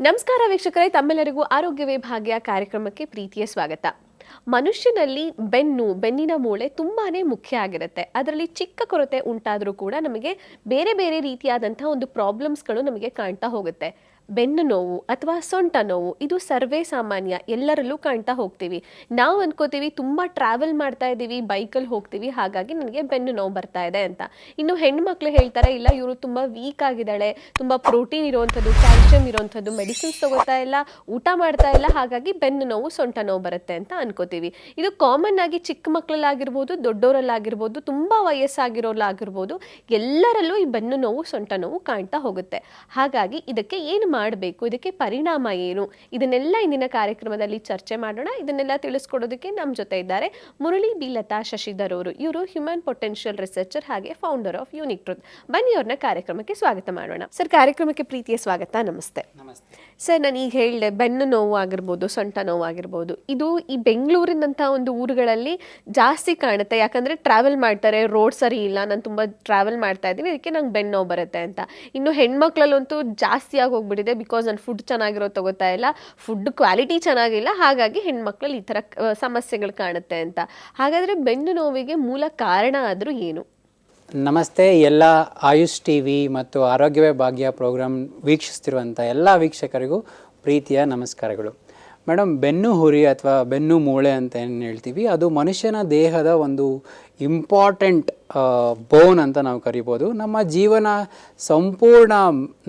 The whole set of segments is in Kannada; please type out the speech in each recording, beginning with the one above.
ನಮಸ್ಕಾರ ವೀಕ್ಷಕರೇ, ತಮ್ಮೆಲ್ಲರಿಗೂ ಆರೋಗ್ಯವೇ ಭಾಗ್ಯ ಕಾರ್ಯಕ್ರಮಕ್ಕೆ ಪ್ರೀತಿಯ ಸ್ವಾಗತ. ಮನುಷ್ಯನಲ್ಲಿ ಬೆನ್ನು, ಬೆನ್ನಿನ ಮೂಳೆ ತುಂಬಾನೇ ಮುಖ್ಯ ಆಗಿರುತ್ತೆ. ಅದರಲ್ಲಿ ಚಿಕ್ಕ ಕೊರತೆ ಉಂಟಾದರೂ ಕೂಡ ನಮಗೆ ಬೇರೆ ಬೇರೆ ರೀತಿಯಾದಂಥ ಒಂದು ಪ್ರಾಬ್ಲಮ್ಸ್ಗಳು ನಮಗೆ ಕಾಣ್ತಾ ಹೋಗುತ್ತೆ. ಬೆನ್ನು ನೋವು ಅಥವಾ ಸೊಂಟ ನೋವು, ಇದು ಸರ್ವೇ ಸಾಮಾನ್ಯ, ಎಲ್ಲರಲ್ಲೂ ಕಾಣ್ತಾ ಹೋಗ್ತೀವಿ. ನಾವು ಅನ್ಕೋತೀವಿ ತುಂಬ ಟ್ರಾವೆಲ್ ಮಾಡ್ತಾ ಇದ್ದೀವಿ ಬೈಕಲ್ಲಿ ಹೋಗ್ತೀವಿ, ಹಾಗಾಗಿ ನನಗೆ ಬೆನ್ನು ನೋವು ಬರ್ತಾ ಇದೆ ಅಂತ. ಇನ್ನು ಹೆಣ್ಮಕ್ಳು ಹೇಳ್ತಾರೆ, ಇಲ್ಲ, ಇವರು ತುಂಬ ವೀಕ್ ಆಗಿದ್ದಾಳೆ, ತುಂಬ ಪ್ರೋಟೀನ್ ಇರುವಂಥದ್ದು ಕ್ಯಾಲ್ಸಿಯಂ ಇರುವಂಥದ್ದು ಮೆಡಿಸಿನ್ಸ್ ತಗೋತಾ ಇಲ್ಲ, ಊಟ ಮಾಡ್ತಾ ಇಲ್ಲ, ಹಾಗಾಗಿ ಬೆನ್ನು ನೋವು, ಸೊಂಟ ನೋವು ಬರುತ್ತೆ ಅಂತ ಅನ್ಕೋತೀವಿ. ಇದು ಕಾಮನ್ ಆಗಿ ಚಿಕ್ಕ ಮಕ್ಕಳಲ್ಲಾಗಿರ್ಬೋದು ದೊಡ್ಡವರಲ್ಲಾಗಿರ್ಬೋದು ತುಂಬ ವಯಸ್ಸಾಗಿರೋಲ್ಲಾಗಿರ್ಬೋದು ಎಲ್ಲರಲ್ಲೂ ಈ ಬೆನ್ನು ನೋವು, ಸೊಂಟ ನೋವು ಕಾಣ್ತಾ ಹೋಗುತ್ತೆ. ಹಾಗಾಗಿ ಇದಕ್ಕೆ ಏನು ಮಾಡಬೇಕು? ಇದಕ್ಕೆ ಪರಿಣಾಮ ಏನು? ಇದನ್ನೆಲ್ಲ ಇಂದಿನ ಕಾರ್ಯಕ್ರಮದಲ್ಲಿ ಚರ್ಚೆ ಮಾಡೋಣ. ಇದನ್ನೆಲ್ಲ ತಿಳಿಸ್ಕೊಡೋದಕ್ಕೆ ನಮ್ಮ ಜೊತೆ ಇದ್ದಾರೆ ಮುರಳಿ ಬಿ. ಲತಾ ಶಶಿಧರ್ ಅವರು. ಇವರು ಹ್ಯೂಮನ್ ಪೊಟೆನ್ಷಿಯಲ್ ರಿಸರ್ಚರ್ ಹಾಗೆ ಫೌಂಡರ್ ಆಫ್ ಯೂನಿಕ್ ಟ್ರೂತ್ ಬನ್ನಿ ಅವ್ರನ್ನ ಕಾರ್ಯಕ್ರಮಕ್ಕೆ ಸ್ವಾಗತ ಮಾಡೋಣ. ಸರ್ ಕಾರ್ಯಕ್ರಮಕ್ಕೆ ಪ್ರೀತಿಯ ಸ್ವಾಗತ. ನಮಸ್ತೆ. ಸರ್ ನಾನು ಈಗ ಹೇಳಿದೆ ಬೆನ್ನು ನೋವು ಆಗಿರ್ಬೋದು ಸೊಂಟ ನೋವು ಆಗಿರ್ಬೋದು ಇದು ಈ ಬೆಂಗಳೂರಿನಂಥ ಒಂದು ಊರುಗಳಲ್ಲಿ ಜಾಸ್ತಿ ಕಾಣುತ್ತೆ. ಯಾಕಂದರೆ ಟ್ರಾವೆಲ್ ಮಾಡ್ತಾರೆ ರೋಡ್ ಸರಿ ಇಲ್ಲ ನಾನು ತುಂಬ ಟ್ರಾವೆಲ್ ಮಾಡ್ತಾ ಇದ್ದೀನಿ ಇದಕ್ಕೆ ನಂಗೆ ಬೆನ್ನು ನೋವು ಬರುತ್ತೆ ಅಂತ. ಇನ್ನು ಹೆಣ್ಮಕ್ಳಲ್ಲಂತೂ ಜಾಸ್ತಿ ಆಗಿ ಹೋಗ್ಬಿಟ್ಟಿದೆ ಬಿಕಾಸ್ ನಾನು ಫುಡ್ ಚೆನ್ನಾಗಿರೋ ತಗೋತಾ ಇಲ್ಲ. ಫುಡ್ ಕ್ವಾಲಿಟಿ ಚೆನ್ನಾಗಿಲ್ಲ. ಹಾಗಾಗಿ ಹೆಣ್ಮಕ್ಳಲ್ಲಿ ಈ ಥರ ಸಮಸ್ಯೆಗಳು ಕಾಣುತ್ತೆ ಅಂತ. ಹಾಗಾದರೆ ಬೆನ್ನು ನೋವಿಗೆ ಮೂಲ ಕಾರಣ ಆದರೂ ಏನು? ನಮಸ್ತೆ. ಎಲ್ಲ ಆಯುಷ್ ಟಿ ವಿ ಮತ್ತು ಆರೋಗ್ಯವೇ ಭಾಗ್ಯ ಪ್ರೋಗ್ರಾಮ್ ವೀಕ್ಷಿಸ್ತಿರುವಂಥ ಎಲ್ಲ ವೀಕ್ಷಕರಿಗೂ ಪ್ರೀತಿಯ ನಮಸ್ಕಾರಗಳು. ಮೇಡಮ್ ಬೆನ್ನು ಹುರಿ ಅಥವಾ ಬೆನ್ನು ಮೂಳೆ ಅಂತ ಏನು ಹೇಳ್ತೀವಿ? ಅದು ಮನುಷ್ಯನ ದೇಹದ ಒಂದು ಇಂಪಾರ್ಟೆಂಟ್ ಬೋನ್ ಅಂತ ನಾವು ಕರಿಬೋದು. ನಮ್ಮ ಜೀವನ ಸಂಪೂರ್ಣ,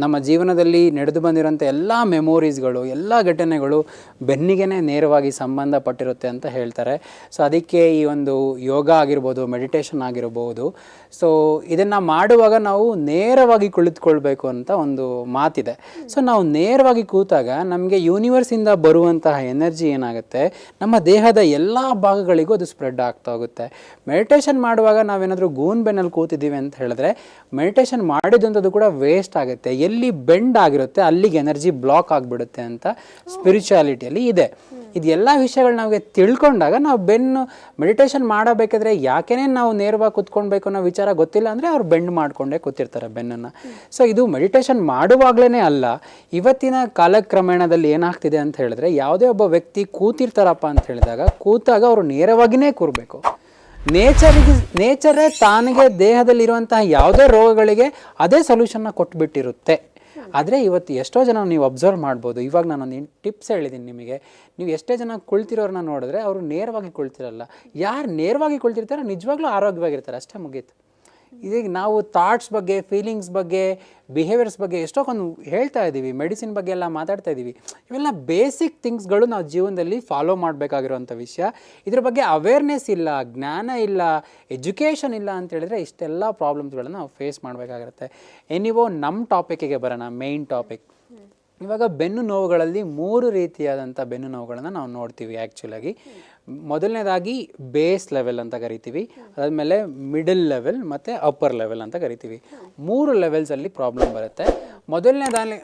ನಮ್ಮ ಜೀವನದಲ್ಲಿ ನಡೆದು ಬಂದಿರೋಂಥ ಎಲ್ಲ ಮೆಮೊರೀಸ್ಗಳು ಎಲ್ಲ ಘಟನೆಗಳು ಬೆನ್ನಿಗೆನೇ ನೇರವಾಗಿ ಸಂಬಂಧಪಟ್ಟಿರುತ್ತೆ ಅಂತ ಹೇಳ್ತಾರೆ. ಸೊ ಅದಕ್ಕೆ ಈ ಒಂದು ಯೋಗ ಆಗಿರ್ಬೋದು ಮೆಡಿಟೇಷನ್ ಆಗಿರ್ಬೋದು. ಸೊ ಇದನ್ನು ಮಾಡುವಾಗ ನಾವು ನೇರವಾಗಿ ಕುಳಿತುಕೊಳ್ಬೇಕು ಅಂತ ಒಂದು ಮಾತಿದೆ. ಸೊ ನಾವು ನೇರವಾಗಿ ಕೂತಾಗ ನಮಗೆ ಯೂನಿವರ್ಸಿಂದ ಬರುವಂತಹ ಎನರ್ಜಿ ಏನಾಗುತ್ತೆ? ನಮ್ಮ ದೇಹದ ಎಲ್ಲ ಭಾಗಗಳಿಗೂ ಅದು ಸ್ಪ್ರೆಡ್ ಆಗ್ತಾ ಹೋಗುತ್ತೆ. ಮೆಡಿಟೇಷನ್ ಮಾಡುವಾಗ ನಾವೇನಾದರೂ ಗೂನ್ ಬೆನ್ನಲ್ಲಿ ಕೂತಿದ್ದೀವಿ ಅಂತ ಹೇಳಿದ್ರೆ ಮೆಡಿಟೇಷನ್ ಮಾಡಿದಂಥದ್ದು ಕೂಡ ವೇಸ್ಟ್ ಆಗುತ್ತೆ. ಎಲ್ಲಿ ಬೆಂಡ್ ಆಗಿರುತ್ತೆ ಅಲ್ಲಿಗೆ ಎನರ್ಜಿ ಬ್ಲಾಕ್ ಆಗಿಬಿಡುತ್ತೆ ಅಂತ ಸ್ಪಿರಿಚುಯಾಲಿಟಿಯಲ್ಲಿ ಇದೆ. ಇದು ಎಲ್ಲ ವಿಷಯಗಳು ನಮಗೆ ತಿಳ್ಕೊಂಡಾಗ ನಾವು ಬೆನ್ನು ಮೆಡಿಟೇಷನ್ ಮಾಡಬೇಕಾದ್ರೆ ಯಾಕೆನೇ ನಾವು ನೇರವಾಗಿ ಕುತ್ಕೊಳ್ಬೇಕು ಅನ್ನೋ ವಿಚಾರ ಗೊತ್ತಿಲ್ಲ ಅಂದರೆ ಅವ್ರು ಬೆಂಡ್ ಮಾಡಿಕೊಂಡೇ ಕೂತಿರ್ತಾರೆ ಬೆನ್ನನ್ನು. ಸೊ ಇದು ಮೆಡಿಟೇಷನ್ ಮಾಡುವಾಗಲೇ ಅಲ್ಲ, ಇವತ್ತಿನ ಕಾಲಕ್ರಮೇಣದಲ್ಲಿ ಏನಾಗ್ತಿದೆ ಅಂತ ಹೇಳಿದ್ರೆ ಯಾವುದೇ ಒಬ್ಬ ವ್ಯಕ್ತಿ ಕೂತಿರ್ತಾರಪ್ಪ ಅಂತ ಹೇಳಿದಾಗ ಕೂತಾಗ ಅವರು ನೇರವಾಗಿಯೇ ಕೂರಬೇಕು. ನೇಚರಿಗೆ, ನೇಚರೇ ತಾನಿಗೆ ದೇಹದಲ್ಲಿರುವಂತಹ ಯಾವುದೇ ರೋಗಗಳಿಗೆ ಅದೇ ಸೊಲ್ಯೂಷನ್ನ ಕೊಟ್ಬಿಟ್ಟಿರುತ್ತೆ. ಆದರೆ ಇವತ್ತು ಎಷ್ಟೋ ಜನ ನೀವು ಅಬ್ಸರ್ವ್ ಮಾಡ್ಬೋದು. ಇವಾಗ ನಾನೊಂದು ಟಿಪ್ಸ್ ಹೇಳಿದ್ದೀನಿ ನಿಮಗೆ. ನೀವು ಎಷ್ಟೇ ಜನ ಕುಳ್ತಿರೋರನ್ನ ನೋಡಿದ್ರೆ ಅವರು ನೇರವಾಗಿ ಕುಳ್ತಿರಲ್ಲ. ಯಾರು ನೇರವಾಗಿ ಕುಳ್ತಿರ್ತಾರೋ ನಿಜವಾಗ್ಲೂ ಆರೋಗ್ಯವಾಗಿರ್ತಾರೆ. ಅಷ್ಟೇ ಮುಗೀತು. ಇದೀಗ ನಾವು ಥಾಟ್ಸ್ ಬಗ್ಗೆ ಫೀಲಿಂಗ್ಸ್ ಬಗ್ಗೆ ಬಿಹೇವಿಯರ್ಸ್ ಬಗ್ಗೆ ಎಷ್ಟೊಂದು ಹೇಳ್ತಾ ಇದ್ದೀವಿ ಮೆಡಿಸಿನ್ ಬಗ್ಗೆ ಎಲ್ಲ ಮಾತಾಡ್ತಾ ಇದ್ದೀವಿ. ಇವೆಲ್ಲ ಬೇಸಿಕ್ ಥಿಂಗ್ಸ್ಗಳು ನಾವು ಜೀವನದಲ್ಲಿ ಫಾಲೋ ಮಾಡಬೇಕಾಗಿರುವಂಥ ವಿಷಯ. ಇದ್ರ ಬಗ್ಗೆ ಅವೇರ್ನೆಸ್ ಇಲ್ಲ, ಜ್ಞಾನ ಇಲ್ಲ ಎಜುಕೇಷನ್ ಇಲ್ಲ ಅಂತ ಹೇಳಿದ್ರೆ ಇಷ್ಟೆಲ್ಲ ಪ್ರಾಬ್ಲಮ್ಸ್ಗಳನ್ನು ನಾವು ಫೇಸ್ ಮಾಡಬೇಕಾಗಿರುತ್ತೆ. ಎನಿವೋ ನಮ್ಮ ಟಾಪಿಕ್ಕಿಗೆ ಬರೋಣ ಮೇಯ್ನ್ ಟಾಪಿಕ್ ಇವಾಗ ಬೆನ್ನು ನೋವುಗಳಲ್ಲಿ ಮೂರು ರೀತಿಯಾದಂಥ ಬೆನ್ನು ನೋವುಗಳನ್ನು ನಾವು ನೋಡ್ತೀವಿ ಆ್ಯಕ್ಚುಲಾಗಿ ಮೊದಲನೇದಾಗಿ ಬೇಸ್ ಲೆವೆಲ್ ಅಂತ ಕರಿತೀವಿ. ಅದಾದಮೇಲೆ ಮಿಡಲ್ ಲೆವೆಲ್ ಮತ್ತು ಅಪ್ಪರ್ ಲೆವೆಲ್ ಅಂತ ಕರಿತೀವಿ. ಮೂರು ಲೆವೆಲ್ಸಲ್ಲಿ ಪ್ರಾಬ್ಲಮ್ ಬರುತ್ತೆ. ಮೊದಲನೇದಾಗಿ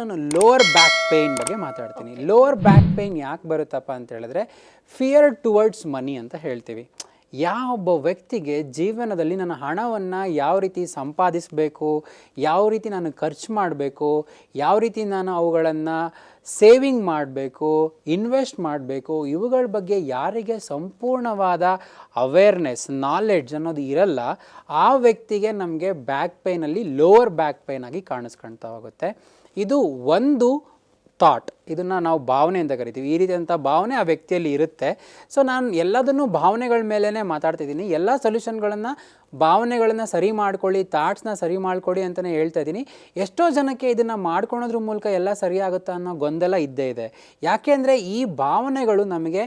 ನಾನು ಲೋವರ್ ಬ್ಯಾಕ್ ಪೇಯ್ನ್ ಬಗ್ಗೆ ಮಾತಾಡ್ತೀನಿ. ಲೋವರ್ ಬ್ಯಾಕ್ ಪೇಯ್ನ್ ಯಾಕೆ ಬರುತ್ತಪ್ಪ ಅಂತ ಹೇಳಿದ್ರೆ ಫಿಯರ್ ಟುವರ್ಡ್ಸ್ ಮನಿ ಅಂತ ಹೇಳ್ತೀವಿ. ಯಾವೊಬ್ಬ ವ್ಯಕ್ತಿಗೆ ಜೀವನದಲ್ಲಿ ನನ್ನ ಹಣವನ್ನು ಯಾವ ರೀತಿ ಸಂಪಾದಿಸಬೇಕು, ಯಾವ ರೀತಿ ನಾನು ಖರ್ಚು ಮಾಡಬೇಕು, ಯಾವ ರೀತಿ ನಾನು ಅವುಗಳನ್ನು ಸೇವಿಂಗ್ ಮಾಡಬೇಕು, ಇನ್ವೆಸ್ಟ್ ಮಾಡಬೇಕು, ಇವುಗಳ ಬಗ್ಗೆ ಯಾರಿಗೆ ಸಂಪೂರ್ಣವಾದ ಅವೇರ್ನೆಸ್ ನಾಲೆಡ್ಜ್ ಅನ್ನೋದು ಇರಲ್ಲ, ಆ ವ್ಯಕ್ತಿಗೆ ನಮಗೆ ಬ್ಯಾಕ್ ಪೇನಲ್ಲಿ ಲೋವರ್ ಬ್ಯಾಕ್ ಪೇಯ್ನಾಗಿ ಕಾಣಿಸ್ಕೊಳ್ತಾ ಹೋಗುತ್ತೆ ಇದು ಒಂದು ಥಾಟ್ ಇದನ್ನು ನಾವು ಭಾವನೆ ಅಂತ ಕರಿತೀವಿ. ಈ ರೀತಿಯಂಥ ಭಾವನೆ ಆ ವ್ಯಕ್ತಿಯಲ್ಲಿ ಇರುತ್ತೆ. ಸೊ ನಾನು ಎಲ್ಲದನ್ನು ಭಾವನೆಗಳ ಮೇಲೇ ಮಾತಾಡ್ತಿದ್ದೀನಿ. ಎಲ್ಲ ಸೊಲ್ಯೂಷನ್ಗಳನ್ನು ಭಾವನೆಗಳನ್ನು ಸರಿ ಮಾಡ್ಕೊಳ್ಳಿ ಥಾಟ್ಸ್ನ ಸರಿ ಮಾಡ್ಕೊಳ್ಳಿ ಅಂತಲೇ ಹೇಳ್ತಾ ಇದ್ದೀನಿ. ಎಷ್ಟೋ ಜನಕ್ಕೆ ಇದನ್ನು ಮಾಡ್ಕೊಳೋದ್ರ ಮೂಲಕ ಎಲ್ಲ ಸರಿಯಾಗುತ್ತಾ ಅನ್ನೋ ಗೊಂದಲ ಇದ್ದೇ ಇದೆ. ಯಾಕೆಂದರೆ ಈ ಭಾವನೆಗಳು ನಮಗೆ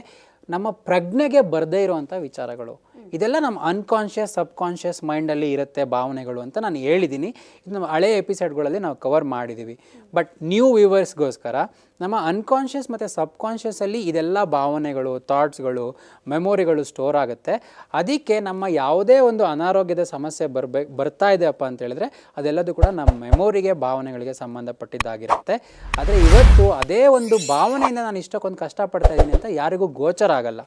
ನಮ್ಮ ಪ್ರಜ್ಞೆಗೆ ಬರದೇ ಇರುವಂಥ ವಿಚಾರಗಳು. ಇದೆಲ್ಲ ನಮ್ಮ ಅನ್ಕಾನ್ಷಿಯಸ್ ಸಬ್ಕಾನ್ಷಿಯಸ್ ಮೈಂಡಲ್ಲಿ ಇರುತ್ತೆ ಭಾವನೆಗಳು ಅಂತ ನಾನು ಹೇಳಿದ್ದೀನಿ. ಇದು ನಮ್ಮ ಹಳೆ ಎಪಿಸೋಡ್ಗಳಲ್ಲಿ ನಾವು ಕವರ್ ಮಾಡಿದ್ದೀವಿ ಬಟ್ ನ್ಯೂ ವ್ಯೂವರ್ಸ್ಗೋಸ್ಕರ ನಮ್ಮ ಅನ್ಕಾನ್ಷಿಯಸ್ ಮತ್ತು ಸಬ್ಕಾನ್ಷಿಯಸಲ್ಲಿ ಇದೆಲ್ಲ ಭಾವನೆಗಳು ಥಾಟ್ಸ್ಗಳು ಮೆಮೊರಿಗಳು ಸ್ಟೋರ್ ಆಗುತ್ತೆ. ಅದಕ್ಕೆ ನಮ್ಮ ಯಾವುದೇ ಒಂದು ಅನಾರೋಗ್ಯದ ಸಮಸ್ಯೆ ಬರಬೇಕು ಬರ್ತಾ ಇದೆಯಪ್ಪ ಅಂತ ಹೇಳಿದ್ರೆ ಅದೆಲ್ಲದೂ ಕೂಡ ನಮ್ಮ ಮೆಮೊರಿಗೆ ಭಾವನೆಗಳಿಗೆ ಸಂಬಂಧಪಟ್ಟಿದ್ದಾಗಿರುತ್ತೆ. ಆದರೆ ಇವತ್ತು ಅದೇ ಒಂದು ಭಾವನೆಯಿಂದ ನಾನು ಇಷ್ಟಕ್ಕೊಂದು ಕಷ್ಟಪಡ್ತಾ ಇದ್ದೀನಿ ಅಂತ ಯಾರಿಗೂ ಗೋಚರ ಆಗಲ್ಲ.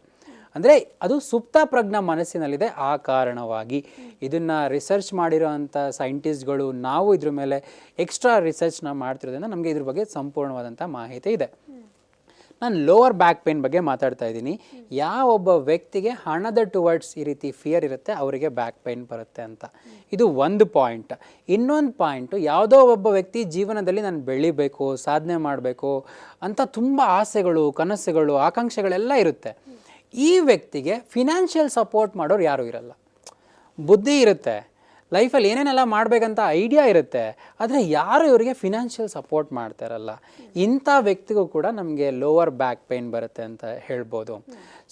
ಅಂದರೆ ಅದು ಸುಪ್ತ ಪ್ರಜ್ಞಾ ಮನಸ್ಸಿನಲ್ಲಿದೆ ಆ ಕಾರಣವಾಗಿ. ಇದನ್ನು ರಿಸರ್ಚ್ ಮಾಡಿರೋವಂಥ ಸೈಂಟಿಸ್ಟ್ಗಳು ನಾವು ಇದ್ರ ಮೇಲೆ ಎಕ್ಸ್ಟ್ರಾ ರಿಸರ್ಚ್ನ ಮಾಡ್ತಿರೋದ್ರಿಂದ ನಮಗೆ ಇದ್ರ ಬಗ್ಗೆ ಸಂಪೂರ್ಣವಾದಂಥ ಮಾಹಿತಿ ಇದೆ. ನಾನು ಲೋವರ್ ಬ್ಯಾಕ್ ಪೇನ್ ಬಗ್ಗೆ ಮಾತಾಡ್ತಾ ಇದ್ದೀನಿ. ಯಾವೊಬ್ಬ ವ್ಯಕ್ತಿಗೆ ಹಣದ ಟುವರ್ಡ್ಸ್ ಈ ರೀತಿ ಫಿಯರ್ ಇರುತ್ತೆ ಅವರಿಗೆ ಬ್ಯಾಕ್ ಪೇನ್ ಬರುತ್ತೆ ಅಂತ. ಇದು ಒಂದು ಪಾಯಿಂಟ್ ಇನ್ನೊಂದು ಪಾಯಿಂಟು ಯಾವುದೋ ಒಬ್ಬ ವ್ಯಕ್ತಿ ಜೀವನದಲ್ಲಿ ನಾನು ಬೆಳಿಬೇಕು, ಸಾಧನೆ ಮಾಡಬೇಕು ಅಂತ ತುಂಬ ಆಸೆಗಳು, ಕನಸುಗಳು, ಆಕಾಂಕ್ಷೆಗಳೆಲ್ಲ ಇರುತ್ತೆ. ಈ ವ್ಯಕ್ತಿಗೆ ಫಿನಾನ್ಷಿಯಲ್ ಸಪೋರ್ಟ್ ಮಾಡೋರು ಯಾರೂ ಇರಲ್ಲ. ಬುದ್ಧಿ ಇರುತ್ತೆ ಲೈಫಲ್ಲಿ ಏನೇನೆಲ್ಲ ಮಾಡಬೇಕಂತ ಐಡಿಯಾ ಇರುತ್ತೆ, ಆದರೆ ಯಾರು ಇವರಿಗೆ ಫಿನಾನ್ಷಿಯಲ್ ಸಪೋರ್ಟ್ ಮಾಡ್ತಾರಲ್ಲ ಇಂಥ ವ್ಯಕ್ತಿಗೂ ಕೂಡ ನಮಗೆ ಲೋವರ್ ಬ್ಯಾಕ್ ಪೇನ್ ಬರುತ್ತೆ ಅಂತ ಹೇಳ್ಬೋದು.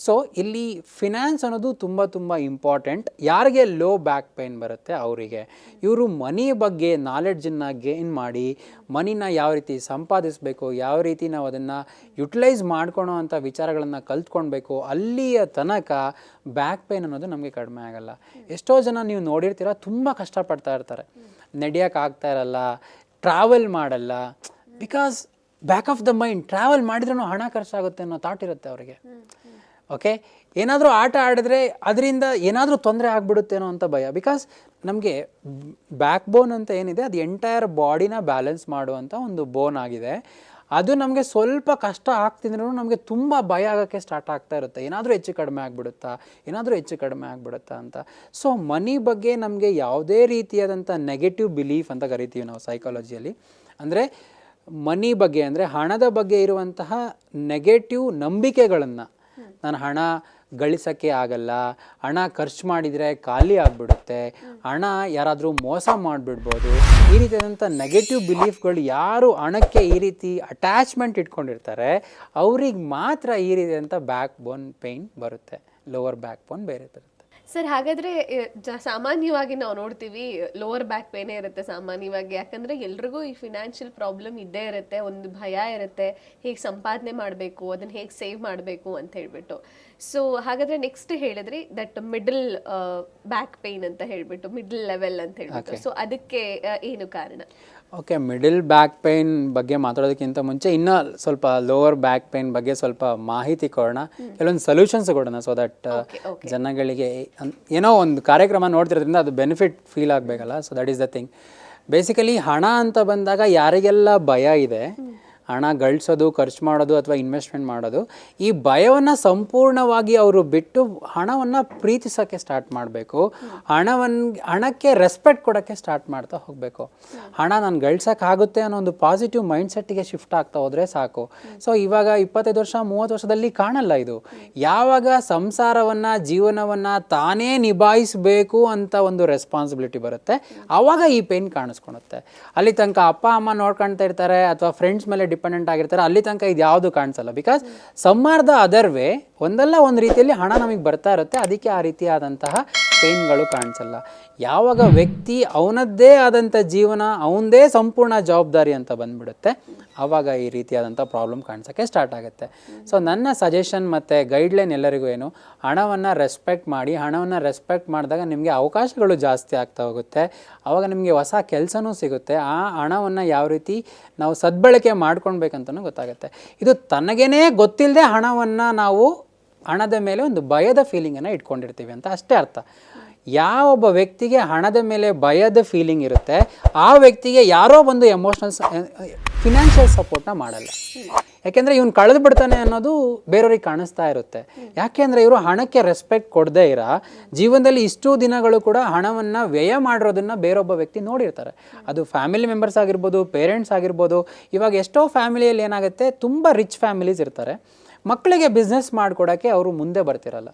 ಸೊ ಇಲ್ಲಿ ಫಿನಾನ್ಸ್ ಅನ್ನೋದು ತುಂಬ ತುಂಬ ಇಂಪಾರ್ಟೆಂಟ್ ಯಾರಿಗೆ ಲೋ ಬ್ಯಾಕ್ ಪೇನ್ ಬರುತ್ತೆ? ಅವರಿಗೆ. ಇವರು ಮನಿ ಬಗ್ಗೆ ನಾಲೆಡ್ಜನ್ನು ಗೇನ್ ಮಾಡಿ ಮನಿನ ಯಾವ ರೀತಿ ಸಂಪಾದಿಸಬೇಕು, ಯಾವ ರೀತಿ ನಾವು ಅದನ್ನು ಯುಟಿಲೈಸ್ ಮಾಡ್ಕೊಳೋ ಅಂಥ ವಿಚಾರಗಳನ್ನು ಕಲ್ತ್ಕೊಳ್ಬೇಕು, ಅಲ್ಲಿಯ ತನಕ ಬ್ಯಾಕ್ ಪೇನ್ ಅನ್ನೋದು ನಮಗೆ ಕಡಿಮೆ ಆಗಲ್ಲ. ಎಷ್ಟೋ ಜನ ನೀವು ನೋಡಿರ್ತೀರ, ತುಂಬ ಕಷ್ಟಪಡ್ತಾ ಇರ್ತಾರೆ. ನಡೆಯೋಕೆ ಆಗ್ತಾ ಇರಲ್ಲ ಟ್ರಾವೆಲ್ ಮಾಡಲ್ಲ. Because back of the mind travel ಮಾಡಿದ್ರೂ ಹಣ ಖರ್ಚಾಗುತ್ತೆ ಅನ್ನೋ ಥಾಟ್ ಇರುತ್ತೆ ಅವರಿಗೆ. ಓಕೆ ಏನಾದರೂ ಆಟ ಆಡಿದ್ರೆ ಅದರಿಂದ ಏನಾದರೂ ತೊಂದರೆ ಆಗಿಬಿಡುತ್ತೇನೋ ಅಂತ ಭಯ. ಬಿಕಾಸ್ ನಮಗೆ ಬ್ಯಾಕ್ ಬೋನ್ ಅಂತ ಏನಿದೆ, ಅದು ಎಂಟೈರ್ ಬಾಡಿನ ಬ್ಯಾಲೆನ್ಸ್ ಮಾಡುವಂಥ ಒಂದು ಬೋನ್ ಆಗಿದೆ. ಅದು ನಮಗೆ ಸ್ವಲ್ಪ ಕಷ್ಟ ಆಗ್ತಿದ್ರು ನಮಗೆ ತುಂಬ ಭಯ ಆಗೋಕ್ಕೆ ಸ್ಟಾರ್ಟ್ ಆಗ್ತಾ ಇರುತ್ತೆ. ಏನಾದರೂ ಹೆಚ್ಚು ಕಡಿಮೆ ಆಗಿಬಿಡುತ್ತಾ? ಏನಾದರೂ ಹೆಚ್ಚು ಕಡಿಮೆ ಆಗಿಬಿಡುತ್ತಾ ಅಂತ. ಸೊ ಮನಿ ಬಗ್ಗೆ ನಮಗೆ ಯಾವುದೇ ರೀತಿಯಾದಂಥ ನೆಗೆಟಿವ್ ಬಿಲೀಫ್ ಅಂತ ಕರಿತೀವಿ ನಾವು ಸೈಕಾಲಜಿಯಲ್ಲಿ ಅಂದರೆ ಮನಿ ಬಗ್ಗೆ, ಅಂದರೆ ಹಣದ ಬಗ್ಗೆ ಇರುವಂತಹ ನೆಗೆಟಿವ್ ನಂಬಿಕೆಗಳನ್ನು ನಾನು ಹಣ ಗಳಿಸೋಕ್ಕೆ ಆಗಲ್ಲ, ಹಣ ಖರ್ಚು ಮಾಡಿದರೆ ಖಾಲಿ ಆಗಿಬಿಡುತ್ತೆ, ಹಣ ಯಾರಾದರೂ ಮೋಸ ಮಾಡಿಬಿಡ್ಬೋದು. ಈ ರೀತಿಯಾದಂಥ ನೆಗೆಟಿವ್ ಬಿಲೀಫ್ಗಳು ಯಾರು ಹಣಕ್ಕೆ ಈ ರೀತಿ ಅಟ್ಯಾಚ್ಮೆಂಟ್ ಇಟ್ಕೊಂಡಿರ್ತಾರೆ, ಅವ್ರಿಗೆ ಮಾತ್ರ ಈ ರೀತಿಯಾದಂಥ ಬ್ಯಾಕ್ ಬೋನ್ ಪೇಯ್ನ್ ಬರುತ್ತೆ ಲೋವರ್ ಬ್ಯಾಕ್ ಬೋನ್ ಬೇರೆ ಬರುತ್ತೆ. ಸರ್ ಹಾಗಾದ್ರೆ ಜ- ಸಾಮಾನ್ಯವಾಗಿ ನಾವು ನೋಡ್ತೀವಿ ಲೋವರ್ ಬ್ಯಾಕ್ ಪೇನೇ ಇರುತ್ತೆ ಸಾಮಾನ್ಯವಾಗಿ. ಯಾಕಂದ್ರೆ ಎಲ್ರಿಗೂ ಈ ಫಿನಾನ್ಷಿಯಲ್ ಪ್ರಾಬ್ಲಮ್ ಇದ್ದೇ ಇರುತ್ತೆ ಒಂದು ಭಯ ಇರುತ್ತೆ. ಹೇಗೆ ಸಂಪಾದನೆ ಮಾಡಬೇಕು ಅದನ್ನ ಹೇಗೆ ಸೇವ್ ಮಾಡಬೇಕು ಅಂತ ಹೇಳ್ಬಿಟ್ಟು. ಸೊ ಹಾಗಾದ್ರೆ ನೆಕ್ಸ್ಟ್ ಹೇಳಿದ್ರಿ ದಟ್ ಮಿಡಲ್ ಬ್ಯಾಕ್ ಪೇನ್ ಅಂತ ಹೇಳ್ಬಿಟ್ಟು ಮಿಡಲ್ ಲೆವೆಲ್ ಅಂತ ಹೇಳ್ಬಿಟ್ಟು. ಸೊ ಅದಕ್ಕೆ ಆ, ಏನು ಕಾರಣ? ಓಕೆ ಮಿಡಿಲ್ ಬ್ಯಾಕ್ ಪೇನ್ ಬಗ್ಗೆ ಮಾತಾಡೋದಕ್ಕಿಂತ ಮುಂಚೆ ಇನ್ನೂ ಸ್ವಲ್ಪ ಲೋವರ್ ಬ್ಯಾಕ್ ಪೇನ್ ಬಗ್ಗೆ ಸ್ವಲ್ಪ ಮಾಹಿತಿ ಕೊಡೋಣ. ಕೆಲವೊಂದು ಸೊಲ್ಯೂಷನ್ಸ್ ಕೊಡೋಣ ಸೊ ದಟ್ okay. ಜನಗಳಿಗೆ ಏನೋ ಒಂದು ಕಾರ್ಯಕ್ರಮ ನೋಡ್ತಿರೋದ್ರಿಂದ ಅದು benefit feel ಆಗಬೇಕಲ್ಲ so that is the thing basically ಹಣ ಅಂತ ಬಂದಾಗ ಯಾರಿಗೆಲ್ಲ ಭಯ ಇದೆ ಹಣ ಗಳಿಸೋದು, ಖರ್ಚು ಮಾಡೋದು ಅಥವಾ ಇನ್ವೆಸ್ಟ್ಮೆಂಟ್ ಮಾಡೋದು, ಈ ಭಯವನ್ನು ಸಂಪೂರ್ಣವಾಗಿ ಅವರು ಬಿಟ್ಟು ಹಣವನ್ನು ಪ್ರೀತಿಸೋಕ್ಕೆ ಸ್ಟಾರ್ಟ್ ಮಾಡಬೇಕು. ಹಣವನ್ನು ಹಣಕ್ಕೆ ರೆಸ್ಪೆಕ್ಟ್ ಕೊಡೋಕ್ಕೆ ಸ್ಟಾರ್ಟ್ ಮಾಡ್ತಾ ಹೋಗಬೇಕು. ಹಣ ನಾನು ಗಳಿಸೋಕ್ಕಾಗುತ್ತೆ ಅನ್ನೋ ಒಂದು ಪಾಸಿಟಿವ್ ಮೈಂಡ್ಸೆಟ್ಟಿಗೆ ಶಿಫ್ಟ್ ಆಗ್ತಾ ಹೋದರೆ ಸಾಕು. ಸೊ ಇವಾಗ ಇಪ್ಪತ್ತೈದು ವರ್ಷ, ಮೂವತ್ತು ವರ್ಷದಲ್ಲಿ ಕಾಣಲ್ಲ ಇದು. ಯಾವಾಗ ಸಂಸಾರವನ್ನು, ಜೀವನವನ್ನು ತಾನೇ ನಿಭಾಯಿಸಬೇಕು ಅಂತ ಒಂದು ರೆಸ್ಪಾನ್ಸಿಬಿಲಿಟಿ ಬರುತ್ತೆ ಆವಾಗ ಈ ಪೇನ್ ಕಾಣಿಸ್ಕೊಳುತ್ತೆ. ಅಲ್ಲಿ ತನಕ ಅಪ್ಪ, ಅಮ್ಮ ನೋಡ್ಕೊಳ್ತಾ ಇರ್ತಾರೆ ಅಥವಾ ಫ್ರೆಂಡ್ಸ್ ಮೇಲೆ ಡಿಪೆಂಡೆಂಟ್ ಆಗಿರ್ತಾರೆ, ಅಲ್ಲಿ ತನಕ ಇದು ಯಾವುದು ಕಾಣಿಸಲ್ಲ. Because some or the other way ಒಂದಲ್ಲ ಒಂದು ರೀತಿಯಲ್ಲಿ ಹಣ ನಮಗೆ ಬರ್ತಾ ಇರುತ್ತೆ, ಅದಕ್ಕೆ ಆ ರೀತಿಯಾದಂತಹ ಪೇನ್ಗಳು ಕಾಣಿಸಲ್ಲ. ಯಾವಾಗ ವ್ಯಕ್ತಿ ಅವನದ್ದೇ ಆದಂಥ ಜೀವನ, ಅವನದೇ ಸಂಪೂರ್ಣ ಜವಾಬ್ದಾರಿ ಅಂತ ಬಂದ್ಬಿಡುತ್ತೆ, ಆವಾಗ ಈ ರೀತಿಯಾದಂಥ ಪ್ರಾಬ್ಲಮ್ ಕಾಣಿಸೋಕ್ಕೆ ಸ್ಟಾರ್ಟ್ ಆಗುತ್ತೆ. ಸೊ ನನ್ನ ಸಜೆಷನ್ ಮತ್ತು ಗೈಡ್ಲೈನ್ ಎಲ್ಲರಿಗೂ ಏನು, ಹಣವನ್ನು ರೆಸ್ಪೆಕ್ಟ್ ಮಾಡಿ, ಹಣವನ್ನು ರೆಸ್ಪೆಕ್ಟ್ ಮಾಡಿದಾಗ ನಿಮಗೆ ಅವಕಾಶಗಳು ಜಾಸ್ತಿ ಆಗ್ತಾ ಹೋಗುತ್ತೆ. ಆವಾಗ ನಿಮಗೆ ಹೊಸ ಕೆಲಸನೂ ಸಿಗುತ್ತೆ. ಆ ಹಣವನ್ನು ಯಾವ ರೀತಿ ನಾವು ಸದ್ಬಳಕೆ ಮಾಡ್ಕೊಳ್ಬೇಕಂತಲೂ ಗೊತ್ತಾಗುತ್ತೆ. ಇದು ತನಗೇನೇ ಗೊತ್ತಿಲ್ಲದೆ ಹಣವನ್ನು ನಾವು ಹಣದ ಮೇಲೆ ಒಂದು ಭಯದ ಫೀಲಿಂಗನ್ನು ಇಟ್ಕೊಂಡಿರ್ತೀವಿ ಅಂತ ಅಷ್ಟೇ ಅರ್ಥ. ಯಾವೊಬ್ಬ ವ್ಯಕ್ತಿಗೆ ಹಣದ ಮೇಲೆ ಭಯದ ಫೀಲಿಂಗ್ ಇರುತ್ತೆ, ಆ ವ್ಯಕ್ತಿಗೆ ಯಾರೋ ಒಂದು ಎಮೋಷ್ನಲ್ ಫಿನಾನ್ಷಿಯಲ್ ಸಪೋರ್ಟ್ನ ಮಾಡಲ್ಲ. ಯಾಕೆಂದರೆ ಇವನು ಕಳೆದು ಬಿಡ್ತಾನೆ ಅನ್ನೋದು ಬೇರೆಯವ್ರಿಗೆ ಕಾಣಿಸ್ತಾ ಇರುತ್ತೆ. ಯಾಕೆಂದರೆ ಇವರು ಹಣಕ್ಕೆ ರೆಸ್ಪೆಕ್ಟ್ ಕೊಡದೇ ಇರ, ಜೀವನದಲ್ಲಿ ಇಷ್ಟು ದಿನಗಳು ಕೂಡ ಹಣವನ್ನು ವ್ಯಯ ಮಾಡಿರೋದನ್ನು ಬೇರೊಬ್ಬ ವ್ಯಕ್ತಿ ನೋಡಿರ್ತಾರೆ. ಅದು ಫ್ಯಾಮಿಲಿ ಮೆಂಬರ್ಸ್ ಆಗಿರ್ಬೋದು ಪೇರೆಂಟ್ಸ್ ಆಗಿರ್ಬೋದು, ಇವಾಗ ಎಷ್ಟೋ ಫ್ಯಾಮಿಲಿಯಲ್ಲಿ ಏನಾಗುತ್ತೆ, ತುಂಬ ರಿಚ್ ಫ್ಯಾಮಿಲೀಸ್ ಇರ್ತಾರೆ. ಮಕ್ಕಳಿಗೆ ಬಿಸ್ನೆಸ್ ಮಾಡ್ಕೊಡೋಕ್ಕೆ ಅವರು ಮುಂದೆ ಬರ್ತಿರಲ್ಲ.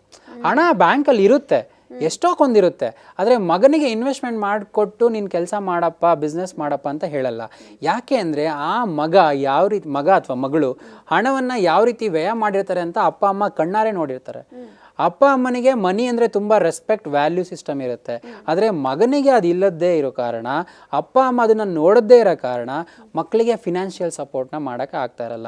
ಹಣ ಬ್ಯಾಂಕಲ್ಲಿ ಇರುತ್ತೆ ಎಷ್ಟೊಂದಿರುತ್ತೆ ಆದರೆ ಮಗನಿಗೆ ಇನ್ವೆಸ್ಟ್ಮೆಂಟ್ ಮಾಡಿಕೊಟ್ಟು ನೀನು ಕೆಲಸ ಮಾಡಪ್ಪ ಬಿಸ್ನೆಸ್ ಮಾಡಪ್ಪ ಅಂತ ಹೇಳಲ್ಲ. ಯಾಕೆ ಅಂದರೆ ಆ ಮಗ ಯಾವ ರೀತಿ, ಮಗ ಅಥವಾ ಮಗಳು ಹಣವನ್ನು ಯಾವ ರೀತಿ ವ್ಯಯ ಮಾಡಿರ್ತಾರೆ ಅಂತ ಅಪ್ಪ, ಅಮ್ಮ ಕಣ್ಣಾರೆ ನೋಡಿರ್ತಾರೆ. ಅಪ್ಪ ಅಮ್ಮನಿಗೆ ಮನಿ ಅಂದರೆ ತುಂಬ ರೆಸ್ಪೆಕ್ಟ್ ವ್ಯಾಲ್ಯೂ ಸಿಸ್ಟಮ್ ಇರುತ್ತೆ. ಆದರೆ ಮಗನಿಗೆ ಅದು ಇಲ್ಲದೇ ಇರೋ ಕಾರಣ, ಅಪ್ಪ ಅಮ್ಮ ಅದನ್ನು ನೋಡದೇ ಇರೋ ಕಾರಣ ಮಕ್ಕಳಿಗೆ ಫಿನಾನ್ಷಿಯಲ್ ಸಪೋರ್ಟ್ನ ಮಾಡೋಕ್ಕೆ ಆಗ್ತಾ ಇರಲ್ಲ.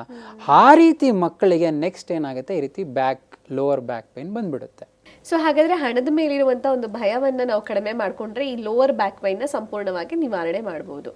ಆ ರೀತಿ ಮಕ್ಕಳಿಗೆ ನೆಕ್ಸ್ಟ್ ಏನಾಗುತ್ತೆ? ಈ ರೀತಿ ಬ್ಯಾಕ್ ಲೋವರ್ ಬ್ಯಾಕ್ ಪೇನ್ ಬಂದ್ಬಿಡುತ್ತೆ. ಸೊ ಹಾಗಾದ್ರೆ ಹಣದ ಮೇಲಿರುವಂತ ಒಂದು ಭಯವನ್ನ ನಾವು ಕಡಿಮೆ ಮಾಡಿಕೊಂಡ್ರೆ ಈ ಲೋವರ್ ಬ್ಯಾಕ್ ಪೈನ್ ಸಂಪೂರ್ಣವಾಗಿ ನಿವಾರಣೆ ಮಾಡಬಹುದು